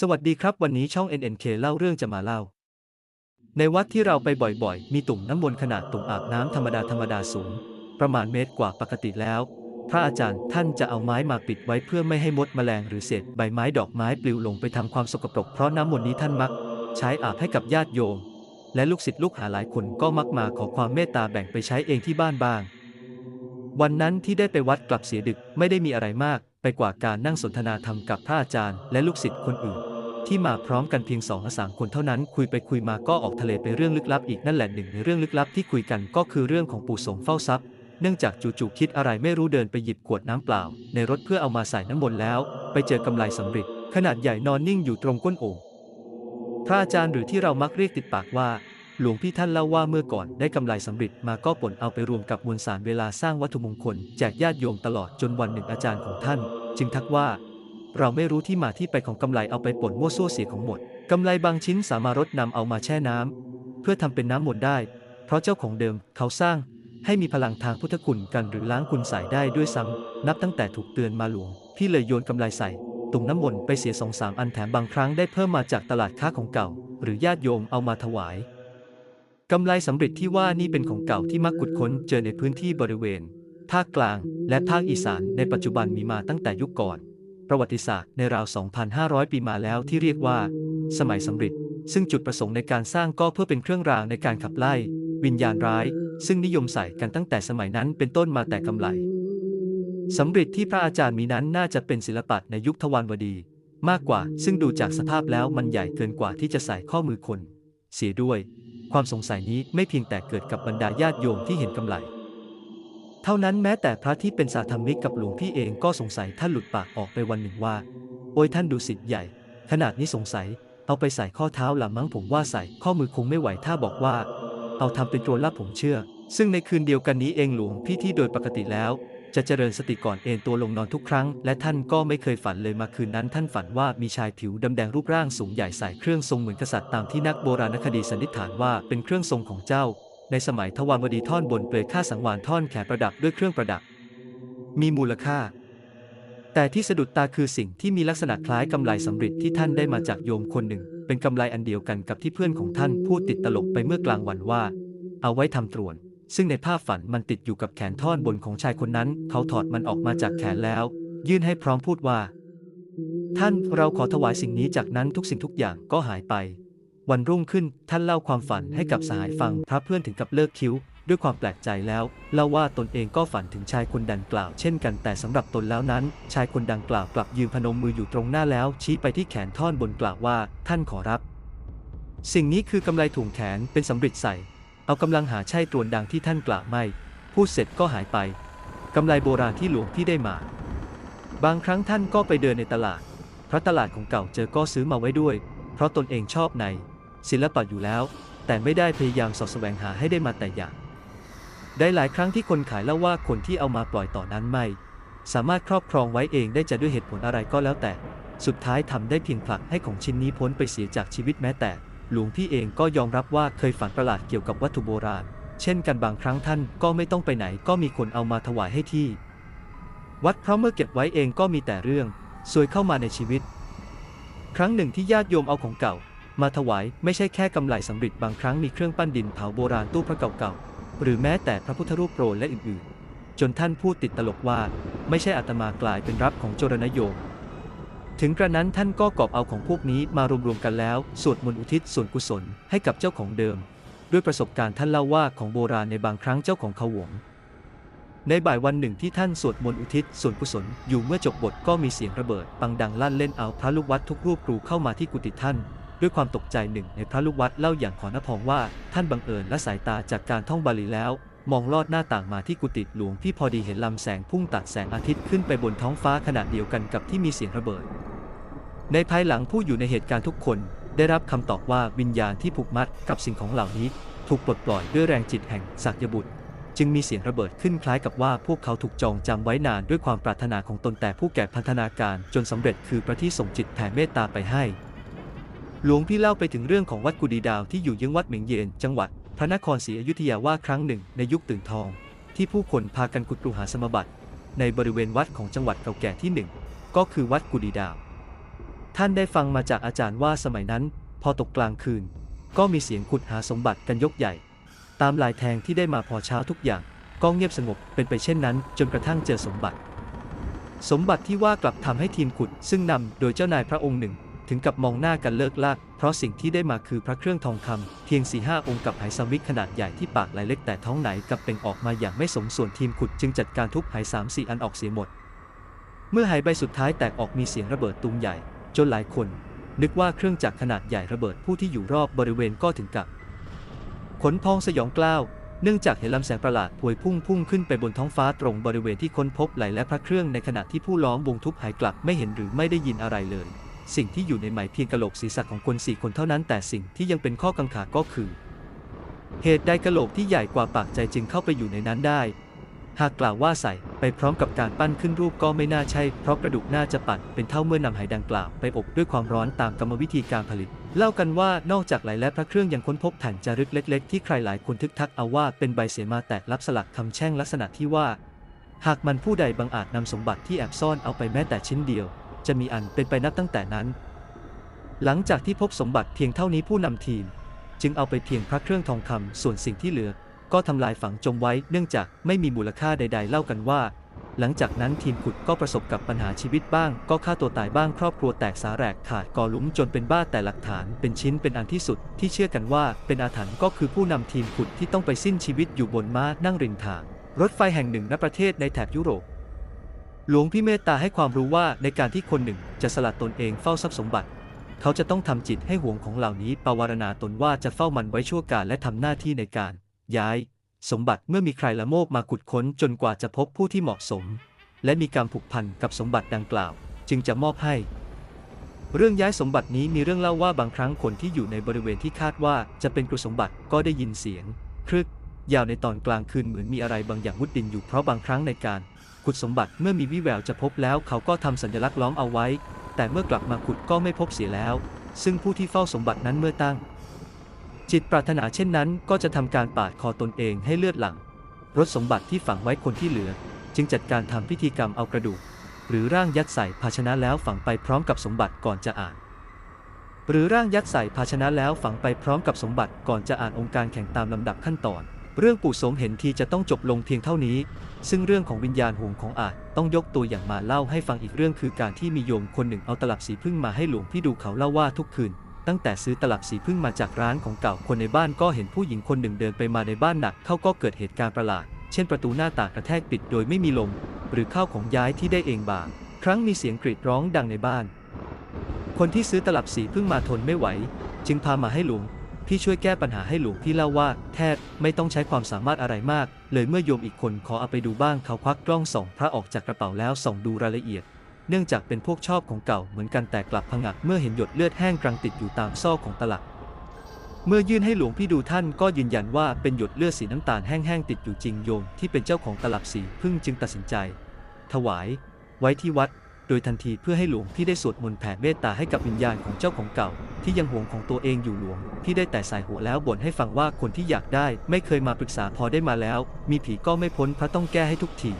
สวัสดีครับวันนี้ช่อง NNK เล่าเรื่องจะมาเล่า ในวัดที่เราไปบ่อยๆ มีตุ่มน้ำมนต์ขนาดตุ่มอาบน้ำธรรมดาธรรมดาสูง ประมาณเมตรกว่าปกติแล้ว พระอาจารย์ท่านจะเอาไม้มาปิดไว้เพื่อไม่ให้มดแมลงหรือเศษใบไม้ดอกไม้ปลิวลงไปทำความสกปรกเพราะน้ำมนต์นี้ท่านมัก ใช้อาบให้กับญาติโยม และลูกศิษย์ลูกหาหลายคนก็มักมาขอความเมตตาแบ่งไปใช้เองที่บ้านบ้าง วันนั้นที่ได้ไปวัดกลับเสียดึกไม่ได้มีอะไรมาก ไปกว่าการนั่งสนทนาธรรมกับพระอาจารย์และลูกศิษย์คนอื่น ที่มาพร้อมกันเพียงสองอสามคนเท่านั้น คุยไปคุยมาก็ออกทะเลไปเรื่องลึกลับอีกนั่นแหละหนึ่งในเรื่องลึกลับที่คุยกันก็คือเรื่องของปู่สงเฝ้าทรัพย์ เนื่องจากจู่ๆคิดอะไรไม่รู้เดินไปหยิบขวดน้ำเปล่า ในรถเพื่อเอามาใส่น้ำมนต์แล้ว ไปเจอกำไลสำริดขนาดใหญ่นอนนิ่งอยู่ตรงก้นโอ่งพระอาจารย์หรือที่เรามักเรียกติดปากว่า หลวงพี่ท่านเล่าว่าเมื่อก่อนได้กำไรสำริดมาก็ป่นเอาไปรวมกับมวลสารเวลาสร้างวัตถุมงคล แจกญาติโยมตลอดจนวันหนึ่งอาจารย์ของท่าน จึงทักว่า เราไม่รู้ที่มาที่ไปของกำไรเอาไปป่นมั่วซั่วเสียของหมดกำไรบางชิ้นสามารถนำเอามาแช่น้ำเพื่อทำเป็นน้ำมนต์ได้ เพราะเจ้าของเดิมเขาสร้างให้มีพลังทางพุทธคุณกันหรือล้างคุณใส่ได้ด้วยซ้ำนับตั้งแต่ถูกเตือนมาหลวงพี่เลยโยนกำไรใส่ตุ่มน้ำมนต์ไปเสียสองสามอันแถมบางครั้งได้เพิ่มมาจากตลาดค้าของเก่า หรือญาติโยมเอามาถวาย กำไรสำริดที่ว่านี่เป็นของเก่าที่มักขุดค้นเจอในพื้นที่บริเวณ ภาคกลาง และภาคอีสานในปัจจุบันมีมาตั้งแต่ยุคก่อน ประวัติศาสตร์ในราว 2,500 ปีมาแล้วที่เรียกว่า สมัยสำริดซึ่งจุดประสงค์ในการสร้างก็เพื่อเป็นเครื่องรางในการขับไล่ วิญญาณร้าย ซึ่งนิยมใส่กันตั้งแต่สมัยนั้นเป็นต้นมาแต่กำไรสำริดที่พระอาจารย์มีนั้นน่าจะเป็นศิลปะในยุคทวารวดี มากกว่า ซึ่งดูจากสภาพแล้วมันใหญ่เกินกว่าที่จะใส่ข้อมือคน เสียด้วย ความสงสัยนี้ไม่เพียงแต่เกิดกับบรรดาญาติโยมที่เห็นกำไร เท่านั้นแม้แต่พระที่เป็นสาธรรมิกกับหลวงพี่เองก็สงสัยท่านหลุดปากออกไปวันหนึ่งว่า โอ้ยท่านดูสิทธิ์ใหญ่ ขนาดนี้สงสัย เอาไปใส่ข้อเท้าหลังมั้งผมว่าใส่ข้อมือคงไม่ไหวถ้าบอกว่า เอาทำเป็นตัวลับผมเชื่อ ซึ่งในคืนเดียวกันนี้เองหลวงพี่ที่โดยปกติแล้ว จะเจริญสติก่อนเอนตัวลงนอนทุกครั้ง และท่านก็ไม่เคยฝันเลยมาคืนนั้นท่านฝันว่ามีชายผิวดำแดงรูปร่างสูงใหญ่ใส่เครื่องทรงเหมือนกษัตริย์ตามที่นักโบราณคดีสันนิษฐานว่าเป็นเครื่องทรงของเจ้า ในสมัยทวารวดีท่อนบนเปลือยค่าสังวานท่อนแขนประดับด้วยเครื่องประดับ มีมูลค่า แต่ที่สะดุดตาคือสิ่งที่มีลักษณะคล้ายกำไลสำริดที่ท่านได้มาจากโยมคนหนึ่ง เป็นกำไลอันเดียวกันกับที่เพื่อนของท่านพูดติดตลกไปเมื่อกลางวันว่า เอาไว้ทำตรวน ซึ่งในภาพฝันมันติดอยู่กับแขนท่อนบนของชายคนนั้น เขาถอดมันออกมาจากแขนแล้ว ยื่นให้พร้อมพูดว่า ท่านเราขอถวายสิ่งนี้จากนั้นทุกสิ่งทุกอย่างก็หายไป วันรุ่งขึ้นท่านเล่าความฝันให้กับสหายฟังพระเพื่อนถึงกับเลิกคิ้ว ด้วยความแปลกใจแล้วเล่าว่าตนเองก็ฝันถึงชายคนดังกล่าว เช่นกันแต่สำหรับตนแล้วนั้น ชายคนดังกล่าวกลับยืนพนมมืออยู่ตรงหน้าแล้ว ชี้ไปที่แขนท่อนบนกล่าวว่า ท่านขอรับ สิ่งนี้คือกำไรถุงแขนเป็นสำริดใส่ เอากำลังหาใช่ตรวนดังที่ท่านกล่าวไม่ พูดเสร็จก็หายไปกำไรโบราณที่หลวงพี่ได้มา บางครั้งท่านก็ไปเดินในตลาดเพราะตลาดของเก่าเจอก็ซื้อมาไว้ด้วย เพราะตนเองชอบใน ศิลปะอยู่แล้ว แต่ไม่ได้พยายามสอดแสวงหาให้ได้มาแต่อย่าง ได้หลายครั้งที่คนขายเล่าว่าคนที่เอามาปล่อยต่อนั้นไม่ สามารถครอบครองไว้เองได้จะด้วยเหตุผลอะไรก็แล้วแต่ สุดท้ายทำได้เพียงผลักให้ของชิ้นนี้พ้นไปเสียจากชีวิตแม้แต่ หลวงพี่เองก็ยอมรับว่าเคยฝันประหลาดเกี่ยวกับวัตถุโบราณ เช่นกันบางครั้งท่านก็ไม่ต้องไปไหนก็มีคนเอามาถวายให้ที่ วัดเพราะเมื่อเก็บไว้เองก็มีแต่เรื่องซวยเข้ามาในชีวิต ครั้งหนึ่งที่ญาติโยมเอาของเก่า มาถวายไม่ใช่แค่กำไลสำริดบางครั้งมีเครื่องปั้นดินเผาโบราณตู้พระเก่าๆหรือแม้แต่พระพุทธรูปโปรและอื่นๆ จนท่านพูดติดตลกว่า ไม่ใช่อาตมากลายเป็นรับของโจรณโยม ถึงกระนั้นท่านก็กอบเอาของพวกนี้มารวมๆกันแล้วสวดมนต์อุทิศส่วนกุศลให้กับเจ้าของเดิม ด้วยประสบการณ์ท่านเล่าว่าของโบราณในบางครั้งเจ้าของเขาหวง ในบ่ายวันหนึ่งที่ท่านสวดมนต์อุทิศส่วนกุศลอยู่เมื่อจบบทก็มีเสียงระเบิดปังดังลั่นเล่นเอาพระลูกวัดทุกรูปกรูเข้ามาที่กุฏิท่านด้วยความตกใจหนึ่งในพระลูกวัดเล่าอย่างขอนพองว่าท่านบังเอิญและสายตาจากการท่องบาลีแล้ว มองลอดหน้าต่างมาที่กุฏิหลวงพี่พอดีเห็นลำแสงพุ่งตัดแสงอาทิตย์ขึ้นไปบนท้องฟ้าขนาดเดียวกันกับที่มีเสียงระเบิด ในภายหลังผู้อยู่ในเหตุการณ์ทุกคน ได้รับคำตอบว่าวิญญาณที่ผูกมัดกับสิ่งของเหล่านี้ ถูกปลดปล่อยด้วยแรงจิตแห่งศักยบุตร จึงมีเสียงระเบิดขึ้นคล้ายกับว่าพวกเขาถูกจองจำไว้นานด้วยความปรารถนาของตนแต่ผู้แก่พันธนาการจนสำเร็จคือพระที่ส่งจิตแผ่เมตตาไปให้หลวงพี่เล่าไปถึงเรื่องของวัดกุดีดาวที่อยู่เยื้องวัดเหมิงเยนจังหวัด พระนครศรีอยุธยาว่าครั้งหนึ่งในยุคตื่นทอง ที่ผู้คนพากันขุดปลูหาสมบัติ ในบริเวณวัดของจังหวัดเก่าแก่ที่หนึ่งก็คือวัดกุดีดาวท่านได้ฟังมาจากอาจารย์ว่าสมัยนั้น พอตกกลางคืน ก็มีเสียงขุดหาสมบัติกันยกใหญ่ ตามลายแทงที่ได้มาพอเช้าทุกอย่างก็เงียบสงบเป็นไปเช่นนั้น จนกระทั่งเจอสมบัติ สมบัติที่ว่ากลับทำให้ทีมขุดซึ่งนำโดยเจ้านายพระองค์หนึ่ง ถึงกับมองหน้ากันเลิกลาก เพราะสิ่งที่ได้มาคือพระเครื่องทองคำเพียงสี่ห้าองค์กับไหสำริดขนาดใหญ่ที่ปากไหลเล็กแต่ท้องไหนกับเปล่งออกมาอย่างไม่สมส่วนทีมขุดจึงจัดการทุบไหสามสี่อันออกเสียหมด เมื่อไหใบสุดท้ายแตกออกมีเสียงระเบิดตูมใหญ่ จนหลายคน นึกว่าเครื่องจักรขนาดใหญ่ระเบิดผู้ที่อยู่รอบบริเวณก็ถึงกับ ขนพองสยองกล้าวเนื่องจากเห็นลำแสงประหลาดพวยพุ่งพุ่งขึ้นไปบนท้องฟ้าตรงบริเวณที่ค้นพบไหลและพระเครื่องในขณะที่ผู้ล้อมวงทุบหายกลับไม่เห็นหรือไม่ได้ยินอะไรเลย สิ่งที่อยู่ในไหมเพียงกะโหลกศีรษะของคนสี่คนเท่านั้น แต่สิ่งที่ยังเป็นข้อกังขาก็คือ เหตุใดกะโหลกที่ใหญ่กว่าปากใจจึงเข้าไปอยู่ในนั้นได้ หากกล่าวว่าใส่ไปพร้อมกับการปั้นขึ้นรูปก็ไม่น่าใช่ เพราะกระดูกน่าจะปัดเป็นเท่าเมื่อนำไหดังกล่าวไปอบด้วยความร้อนตามกรรมวิธีการผลิต เล่ากันว่านอกจากไหลและพระเครื่องยังค้นพบแผ่นจารึกเล็ก ๆ ที่ใครหลายคนทึกทักเอาว่าเป็นใบเสมาแตกลับสลักคำแช่งลักษณะที่ว่า หากมันผู้ใดบังอาจนำสมบัติที่แอบซ่อนเอาไปแม้แต่ชิ้นเดียว จะมีอันเป็นไปนับตั้งแต่นั้น หลังจากที่พบสมบัติเพียงเท่านี้ผู้นำทีม จึงเอาไปเพียงพระเครื่องทองคำส่วนสิ่งที่เหลือ ก็ทำลายฝังจมไว้เนื่องจากไม่มีมูลค่าใด ๆ เล่ากันว่า หลังจากนั้นทีมขุดก็ประสบกับปัญหาชีวิตบ้าง ก็ฆ่าตัวตายบ้างครอบครัวแตกสาแหรกขาดกอหลุมจนเป็นบ้าแต่หลักฐานเป็นชิ้นเป็นอันที่สุด ที่เชื่อกันว่าเป็นอาถรรพ์ก็คือผู้นำทีมขุดที่ต้องไปสิ้นชีวิตอยู่บนม้านั่งริมทาง รถไฟแห่งหนึ่งณประเทศในแถบยุโรป หลวงพี่เมตตาให้ความรู้ว่าในการที่คนหนึ่งจะสละตนเองเฝ้าทรัพย์สมบัติ เขาจะต้องทำจิตให้ห่วงของเหล่านี้ปวารณาตนว่าจะเฝ้ามันไว้ชั่วการและทำหน้าที่ในการ ย้าย สมบัติเมื่อมีใครละโมบมาขุดค้นจนกว่าจะพบผู้ที่เหมาะสม และมีการผูกพันกับสมบัติดังกล่าว จึงจะมอบให้ เรื่องย้ายสมบัตินี้มีเรื่องเล่าว่าบางครั้งคนที่อยู่ในบริเวณที่คาดว่าจะเป็นกุสมบัติก็ได้ยินเสียงครึกยาวในตอนกลางคืนเหมือนมีอะไรบางอย่างมุดดินอยู่เพราะบางครั้งในการ ขุดสมบัติเมื่อมีวิแววจะพบแล้วเขาก็ทำสัญลักษณ์ล้อมเอาไว้ แต่เมื่อกลับมาขุดก็ไม่พบเสียแล้ว ซึ่งผู้ที่เฝ้าสมบัตินั้นเมื่อตั้ง จิตปรารถนาเช่นนั้น ก็จะทำการปาดคอตนเองให้เลือดหลั่งรถสมบัติที่ฝังไว้คนที่เหลือ จึงจัดการทำพิธีกรรมเอากระดูก หรือร่างยัดใส่ภาชนะแล้วฝังไปพร้อมกับสมบัติก่อนจะอ่าน หรือร่างยัดใส่ภาชนะแล้วฝังไปพร้อมกับสมบัติก่อนจะอ่านองค์การแข่งตามลำดับขั้นตอน เรื่องปู่สมเห็นทีจะต้องจบลงเพียงเท่านี้ ซึ่งเรื่องของวิญญาณห่วงของอาจต้องยกตัวอย่างมาเล่าให้ฟังอีกเรื่องคือการที่มีโยมคนหนึ่งเอาตลับสีพึ่งมาให้หลวงพี่ดูเขาเล่าว่าทุกคืน ตั้งแต่ซื้อตลับสีพึ่งมาจากร้านของเก่าคนในบ้านก็เห็นผู้หญิงคนหนึ่งเดินไปมาในบ้านหนักเข้าก็เกิดเหตุการณ์ประหลาด เช่นประตูหน้าต่างกระแทกปิดโดยไม่มีลม หรือข้าวของย้ายที่ได้เองบาง ครั้งมีเสียงกรีดร้องดังในบ้าน คนที่ซื้อตลับสีพึ่งมาทนไม่ไหว จึงพามาให้หลวง พี่ช่วยแก้ปัญหาให้หลวงพี่เล่าว่า แทบไม่ต้องใช้ความสามารถอะไรมาก เลยเมื่อโยมอีกคนขอเอาไปดูบ้างเขาควักกล้องส่องพระออกจากกระเป๋าแล้วส่องดูรายละเอียด เนื่องจากเป็นพวกชอบของเก่าเหมือนกันแต่กลับผงักเมื่อเห็นหยดเลือดแห้งกรังติดอยู่ตามซอกของตลับเมื่อยื่นให้หลวงพี่ดูท่านก็ยืนยันว่าเป็นหยดเลือดสีน้ำตาลแห้งๆติดอยู่จริงโยมที่เป็นเจ้าของตลับสีพึ่งจึงตัดสินใจ ถวาย ไว้ที่วัด โดยทันทีเพื่อให้หลวงที่ได้สวดมนต์แผ่เมตตาให้กับวิญญาณของเจ้าของเก่า ที่ยังห่วงของตัวเองอยู่หลวง ที่ได้แต่สายหัวแล้วบ่นให้ฟังว่าคนที่อยากได้ ไม่เคยมาปรึกษาพอได้มาแล้ว มีผีก็ไม่พ้นพระต้องแก้ให้ทุกที